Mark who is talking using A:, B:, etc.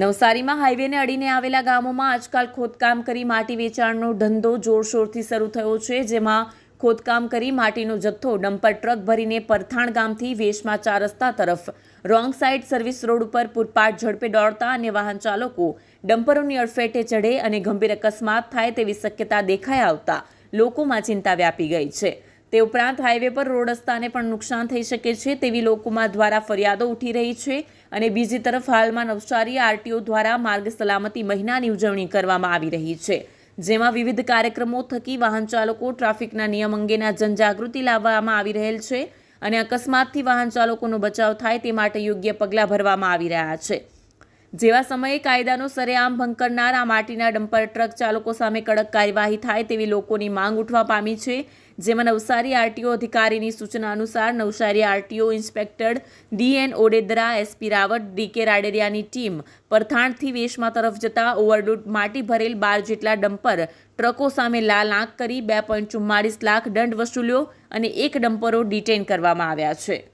A: નવસારીમાં હાઈવેને અડીને આવેલા ગામોમાં આજકાલ ખોદકામ કરી માટી વેચાણનો ધંધો જોરશોરથી શરૂ થયો છે, જેમાં ખોદકામ કરી માટીનો જથ્થો, ડમ્પર ટ્રક ભરીને પરથાણ ગામથી વેશમાં ચાર રસ્તા તરફ. રોંગ સાઇડ સર્વિસ રોડ ઉપર પૂરપાટ ઝડપે દોડતા અને વાહન ચાલકો ડમ્પરોની અડફેટે ચઢે અને ગંભીર અકસ્માત થાય તેવી શક્યતા દેખાઈ આવતા લોકોમાં ચિંતા વ્યાપી ગઈ છે. તે ઉપરાંત હાઈવે પર રોડ રસ્તાને પણ નુકસાન થઈ શકે છે તેવી લોકોમાં દ્વારા ફરિયાદો ઉઠી રહી છે. અને બીજી તરફ હાલમાં નવસારી આરટીઓ દ્વારા માર્ગ સલામતી મહિનાની ઉજવણી કરવામાં આવી રહી છે, જેમાં વિવિધ કાર્યક્રમો થકી વાહન ચાલકો ટ્રાફિકના નિયમ અંગેના જનજાગૃતિ લાવવામાં આવી રહેલ છે અને અકસ્માતથી વાહન ચાલકોનો બચાવ થાય તે માટે યોગ્ય પગલાં ભરવામાં આવી રહ્યા છે. જેવા સમયે કાયદાનો સરેઆમ ભંગ કરનાર આ માટીના ડમ્પર ટ્રક ચાલકો સામે કડક કાર્યવાહી થાય તેવી લોકોની માંગ ઉઠવા પામી છે, જેમાં નવસારી આરટીઓ અધિકારીની સૂચના અનુસાર Navsari RTO inspector D N Odedara S P Rawat D K રાડેરિયાની team પરથાણથી વેશમાં તરફ જતા ઓવરડોડ માટી ભરેલ બાર જેટલા ડમ્પર ટ્રકો સામે લાલ આંખ કરી બે પોઈન્ટ ચુમ્માળીસ લાખ દંડ વસૂલ્યો અને એક ડમ્પરો ડિટેન કરવામાં આવ્યા છે.